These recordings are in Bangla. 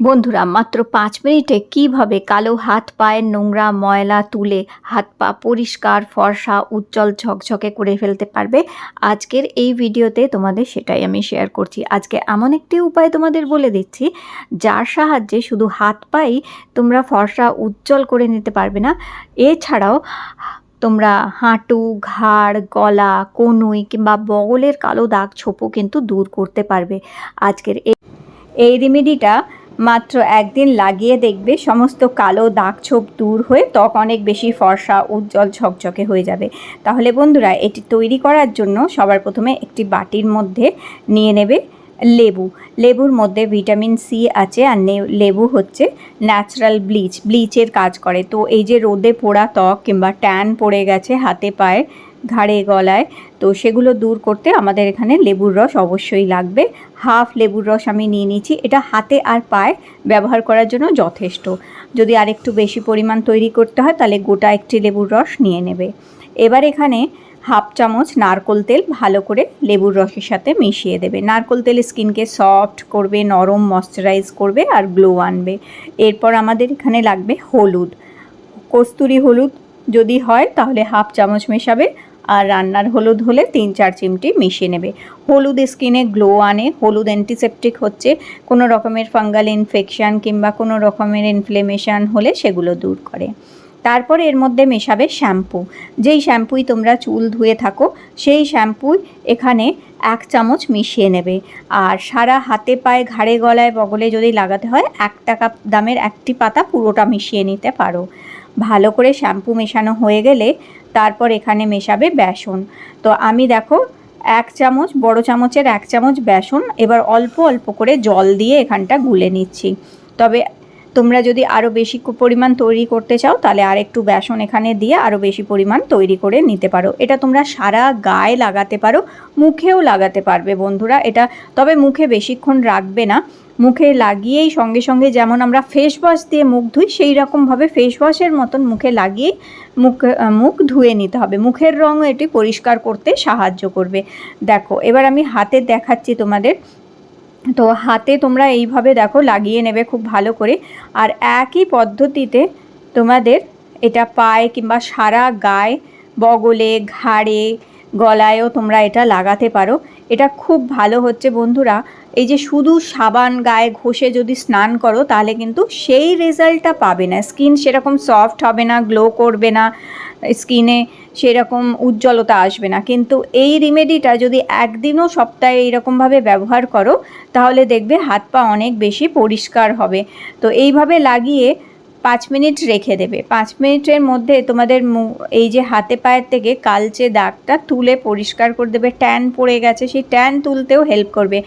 বন্ধুরা, মাত্র পাঁচ মিনিটে কীভাবে কালো হাত পায়ের নোংরা ময়লা তুলে হাত পা পরিষ্কার, ফর্সা, উজ্জ্বল, ঝকঝকে করে ফেলতে পারবে? আজকের এই ভিডিওতে তোমাদের সেটাই আমি শেয়ার করছি। আজকে এমন একটি উপায় তোমাদের বলে দিচ্ছি, যার সাহায্যে শুধু হাত পাই তোমরা ফর্সা, উজ্জ্বল করে নিতে পারবে না। এছাড়াও তোমরা হাঁটু, ঘাড়, গলা, কনুই কিংবা বগলের কালো দাগ ছোপও কিন্তু দূর করতে পারবে। আজকের এই এই রেমেডিটা মাত্র একদিন লাগিয়ে দেখবে, সমস্ত কালো দাগ ছোপ দূর হয়ে ত্বক অনেক বেশি ফর্সা, উজ্জ্বল, ঝকঝকে হয়ে যাবে। তাহলে বন্ধুরা, এটি তৈরি করার জন্য সবার প্রথমে একটি বাটির মধ্যে নিয়ে নেবে লেবু। লেবুর মধ্যে ভিটামিন সি আছে আর লেবু হচ্ছে ন্যাচারাল ব্লিচ ব্লিচের কাজ করে। তো এই যে রোদে পোড়া ত্বক কিংবা ট্যান পড়ে গেছে হাতে পায়ে ঘাড়ে, গলায়। তো সেগুলো দূর করতে আমাদের এখানে লেবুর রস অবশ্যই লাগবে। হাফ লেবুর রস আমি নিয়ে নিয়েছি। এটা হাতে আর পায়ে ব্যবহার করার জন্য যথেষ্ট। যদি আরেকটু বেশি পরিমাণ তৈরি করতে হয়, তাহলে গোটা একটি লেবুর রস নিয়ে নেবে। এবার এখানে হাফ চামচ নারকোল তেল ভালো করে লেবুর রসের সাথে মিশিয়ে দেবে। নারকোল তেল স্কিনকে সফট করবে, নরম ময়শ্চারাইজ করবে আর গ্লো আনবে। এরপর আমাদের এখানে লাগবে হলুদ। কস্তুরি হলুদ যদি হয়, তাহলে হাফ চামচ মেশাবে। আর রান্নার হলুদ হলে তিন চার চিমটি মিশিয়ে নেবে। হলুদ স্কিনে গ্লো আনে, হলুদ অ্যান্টিসেপটিক হচ্ছে, কোনো রকমের ফাঙ্গাল ইনফেকশান কিংবা কোনো রকমের ইনফ্লেমেশন হলে সেগুলো দূর করে। তারপরে এর মধ্যে মেশাবে শ্যাম্পু যেই শ্যাম্পুই তোমরা চুল ধুয়ে থাকো, সেই শ্যাম্পুই এখানে এক চামচ মিশিয়ে নেবে। আর সারা হাতে পায়ে, ঘাড়ে, গলায়, বগলে যদি লাগাতে হয়, এক টাকা দামের একটি পাতা পুরোটা মিশিয়ে নিতে পারো। ভালো করে শ্যাম্পু মেশানো হয়ে গেলে তারপর এখানে মেশাবে বেসন। তো আমি দেখো, এক চামচ, বড় চামচের এক চামচ বেসন, এবার অল্প অল্প করে জল দিয়ে এখানটা গুলে নিচ্ছি। তবে তোমরা যদি আরও বেশি পরিমাণ তৈরি করতে চাও, তাহলে আর একটু বেসন এখানে দিয়ে আরও বেশি পরিমাণ তৈরি করে নিতে পারো। এটা তোমরা সারা গায়ে লাগাতে পারো, মুখেও লাগাতে পারবে বন্ধুরা। এটা তবে মুখে বেশিক্ষণ রাখবে না। মুখে লাগিয়েই সঙ্গে সঙ্গে যেমন আমরা ফেস ওয়াশ দিয়ে মুখ ধুই, সেই রকমভাবে ফেস ওয়াশের মতন মুখে লাগিয়ে মুখ মুখ ধুয়ে নিতে হবে। মুখের রঙও এটি পরিষ্কার করতে সাহায্য করবে। দেখো, এবার আমি হাতে দেখাচ্ছি তোমাদের তো হাতে তোমরা এইভাবে দেখো, লাগিয়ে নেবে খুব ভালো করে। আর একই পদ্ধতিতে তোমাদের এটা পায়ে কিংবা সারা গায়ে বগলে, ঘাড়ে গলায়ও তোমরা এটা লাগাতে পারো। এটা খুব ভালো হচ্ছে বন্ধুরা। এই যে শুধু সাবান গায়ে ঘষে যদি স্নান করো, তাহলে কিন্তু সেই রেজাল্টটা পাবে না। স্কিন সেরকম সফট হবে না গ্লো করবে না, স্কিনে সেরকম উজ্জ্বলতা আসবে না। কিন্তু এই রিমেডিটা যদি একদিনও সপ্তাহে এইরকমভাবে ব্যবহার করো, তাহলে দেখবে হাত পা অনেক বেশি পরিষ্কার হবে। তো এইভাবে লাগিয়ে পাঁচ মিনিট রেখে দেবে। পাঁচ মিনিটের মধ্যে তোমাদের এই যে হাতে পায়ের থেকে কালচে দাগটা তুলে পরিষ্কার করে দেবে। ট্যান পড়ে গেছে, সেই ট্যান তুলতেও হেল্প করবে।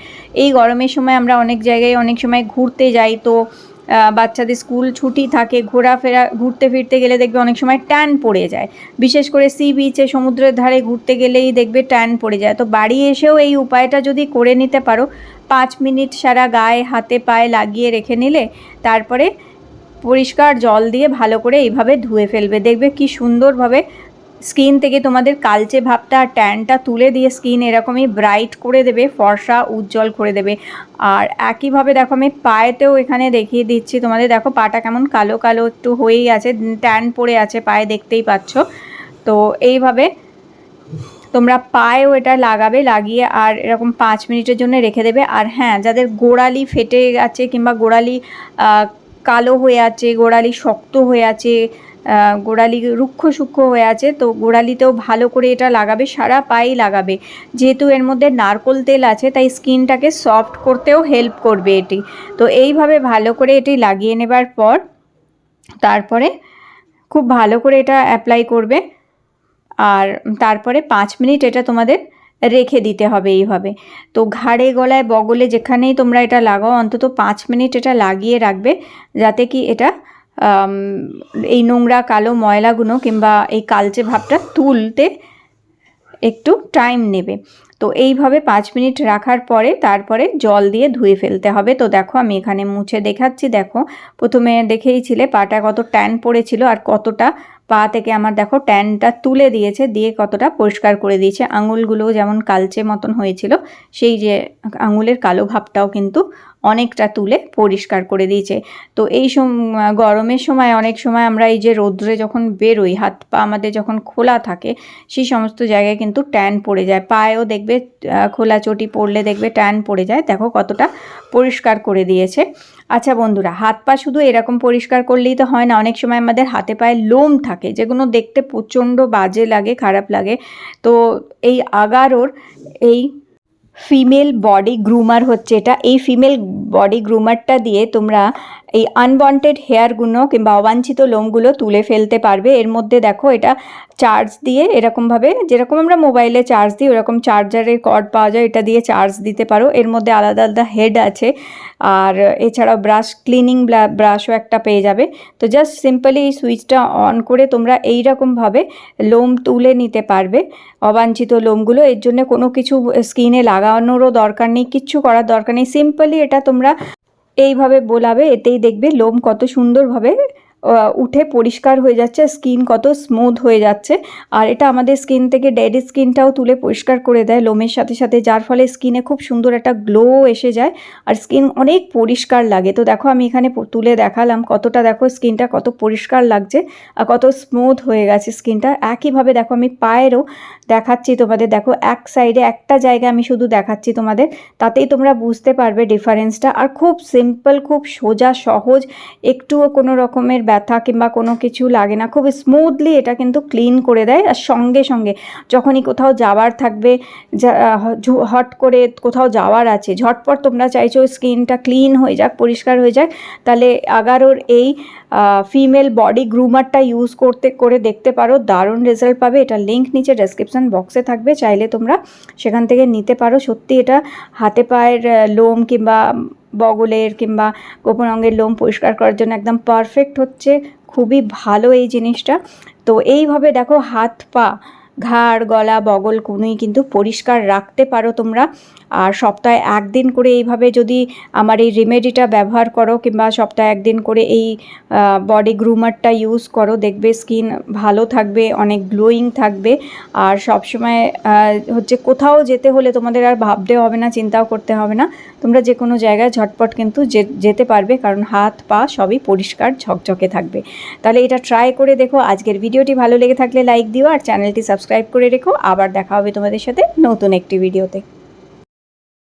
এই গরমের সময় আমরা অনেক জায়গায় অনেক সময় ঘুরতে যাই তো বাচ্চাদের স্কুল ছুটি থাকে, ঘোরাফেরা, ঘুরতে ফিরতে গেলে দেখবে অনেক সময় ট্যান পড়ে যায়। বিশেষ করে সি বিচে সমুদ্রের ধারে ঘুরতে গেলেই দেখবে ট্যান পড়ে যায়। তো বাড়ি এসেও এই উপায়টা যদি করে নিতে পারো, পাঁচ মিনিট সারা গায়ে, হাতে পায়ে লাগিয়ে রেখে নিলে, তারপরে পরিষ্কার জল দিয়ে ভালো করে এইভাবে ধুয়ে ফেলবে। দেখবে কি সুন্দরভাবে স্কিন থেকে তোমাদের কালচে ভাবটা, ট্যানটা তুলে দিয়ে স্কিন এরকমই ব্রাইট করে দেবে, ফর্সা, উজ্জ্বল করে দেবে। আর একইভাবে দেখো, আমি পায়েতেও এখানে দেখিয়ে দিচ্ছি তোমাদের, দেখো পাটা কেমন কালো কালো একটু হয়েই আছে, ট্যান পড়ে আছে পায়ে, দেখতেই পাচ্ছ। তো এইভাবে তোমরা পায়েও এটা লাগাবে, লাগিয়ে আর এরকম পাঁচ মিনিটের জন্য রেখে দেবে। আর হ্যাঁ যাদের গোড়ালি ফেটে আছে কিংবা গোড়ালি কালো হয়ে আছে, গোড়ালি শক্ত হয়ে আছে গোড়ালি রুক্ষ সূক্ষ্ম হয়ে আছে, তো গোড়ালিতেও ভালো করে এটা লাগাবে, সারা পায়েই লাগাবে। যেহেতু এর মধ্যে নারকোল তেল আছে, তাই স্কিনটাকে সফট করতেও হেল্প করবে এটি। তো এইভাবে ভালো করে এটি লাগিয়ে নেবার পর, তারপরে খুব ভালো করে এটা অ্যাপ্লাই করবে। আর তারপরে পাঁচ মিনিট এটা তোমাদের রেখে দিতে হবে এইভাবে। তো ঘাড়ে, গলায়, বগলে যেখানেই তোমরা এটা লাগাও, অন্তত পাঁচ মিনিট এটা লাগিয়ে রাখবে যাতে কি এটা এই নোংরা কালো ময়লাগুলো কিংবা এই কালচে ভাবটা তুলতে একটু টাইম নেবে। তো এইভাবে পাঁচ মিনিট রাখার পরে তারপরে জল দিয়ে ধুয়ে ফেলতে হবে। তো দেখো আমি এখানে মুছে দেখাচ্ছি। দেখো প্রথমে দেখেইছিলে পাটা কত ট্যান পড়েছিল আর কতটা পা থেকে আমার দেখো ট্যানটা তুলে দিয়েছে, দিয়ে কতটা পরিষ্কার করে দিয়েছে। আঙুলগুলো যেমন কালচে মতন হয়েছিল, সেই যে আঙুলের কালো ভাবটাও কিন্তু অনেকটা তুলে পরিষ্কার করে দিয়েছে। তো এই গরমের সময় অনেক সময় আমরা এই যে রোদ্রে যখন বেরোই, হাত পা আমাদের যখন খোলা থাকে, সেই সমস্ত জায়গায় কিন্তু ট্যান পড়ে যায়। পায়েও দেখবে খোলা চটি পড়লে দেখবে ট্যান পড়ে যায়। দেখো কতটা পরিষ্কার করে দিয়েছে। আচ্ছা বন্ধুরা, হাত পা শুধু এরকম পরিষ্কার করলেই তো হয় না। অনেক সময় আমাদের হাতে পায়ে লোম থাকে, যেগুলো দেখতে প্রচণ্ড বাজে লাগে, খারাপ লাগে। তো এই আগারোর এই ফিমেল বডি গ্রুমার হচ্ছে এটা। এই ফিমেল বডি গ্রুমারটা দিয়ে তোমরা এই আনওয়ান্টেড হেয়ারগুলো কিংবা অবাঞ্ছিত লোমগুলো তুলে ফেলতে পারবে। এর মধ্যে দেখো এটা চার্জ দিয়ে এরকমভাবে, যেরকম আমরা মোবাইলে চার্জ দিই, ওরকম চার্জারের কর্ড পাওয়া যায়, এটা দিয়ে চার্জ দিতে পারো। এর মধ্যে আলাদা আলাদা হেড আছে। আর এছাড়াও ব্রাশ ক্লিনিং ব্রাশও একটা পেয়ে যাবে। তো জাস্ট সিম্পলি এই সুইচটা অন করে তোমরা এই রকমভাবে লোম তুলে নিতে পারবে, অবাঞ্ছিত লোমগুলো। এর জন্য কোনো কিছু স্কিনে লাগানোরও দরকার নেই, কিচ্ছু করার দরকার নেই। সিম্পলি এটা তোমরা এইভাবে বোলাবে, এতেই দেখবে লোম কত সুন্দরভাবে উঠে পরিষ্কার হয়ে যাচ্ছে স্কিন কত স্মুথ হয়ে যাচ্ছে। আর এটা আমাদের স্কিন থেকে ডেড স্কিনটাও তুলে পরিষ্কার করে দেয় লোমের সাথে সাথে, যার ফলে স্কিনে খুব সুন্দর একটা গ্লো এসে যায়। আর স্কিন অনেক পরিষ্কার লাগে। তো দেখো আমি এখানে তুলে দেখালাম কতটা দেখো স্কিনটা কত পরিষ্কার লাগছে আর কত স্মুথ হয়ে গেছে স্কিনটা একইভাবে দেখো আমি পায়েরও দেখাচ্ছি তোমাদের। দেখো এক সাইডে একটা জায়গা আমি শুধু দেখাচ্ছি তোমাদের। তাতেই তোমরা বুঝতে পারবে ডিফারেন্সটা আর খুব সিম্পল খুব সোজা, সহজ, একটুও কোনো রকমের ব্যথা কিংবা কোনো কিছু লাগে না। খুব স্মুথলি এটা কিন্তু ক্লিন করে দেয়। আর সঙ্গে সঙ্গে যখনই কোথাও যাওয়ার থাকবে হট করে কোথাও যাওয়ার আছে, ঝটপট তোমরা চাইছো স্কিনটা ক্লিন হয়ে যাক, পরিষ্কার হয়ে যাক, তাহলে আগারোর এই ফিমেল বডি গ্রুমারটা ইউজ করতে, করে দেখতে পারো, দারুণ রেজাল্ট পাবে। এটা লিঙ্ক নিচে ডেসক্রিপশন বক্সে থাকবে। চাইলে তোমরা সেখান থেকে নিতে পারো। সত্যি এটা হাতে পায়ের লোম কিংবা বগলের কিংবা গোপন অঙ্গের লোম পরিষ্কার করার জন্য একদম পারফেক্ট হচ্ছে। খুবই ভালো এই জিনিসটা। তো এইভাবে দেখো হাত পা ঘাড়, গলা, বগল কুনুই কিন্তু পরিষ্কার রাখতে পারো তোমরা। আর সপ্তাহে একদিন করে এইভাবে যদি আমার এই রেমেডিটা ব্যবহার করো কিংবা সপ্তাহে একদিন করে এই বডি গ্রুমারটা ইউজ করো, দেখবে স্কিন ভালো থাকবে, অনেক গ্লোয়িং থাকবে। আর সবসময় হচ্ছে কোথাও যেতে হলে তোমাদের আর ভাবতে হবে না, চিন্তাও করতে হবে না। তোমরা যে কোনো জায়গায় ঝটপট কিন্তু যেতে পারবে, কারণ হাত, পা সবই পরিষ্কার, ঝকঝকে থাকবে। তাহলে এটা ট্রাই করে দেখো। আজকের ভিডিওটি ভালো লেগে থাকলে লাইক দিও আর চ্যানেলটি সাবস্ক্রাইব করে রেখো। আবার দেখা হবে তোমাদের সাথে নতুন একটি ভিডিওতে।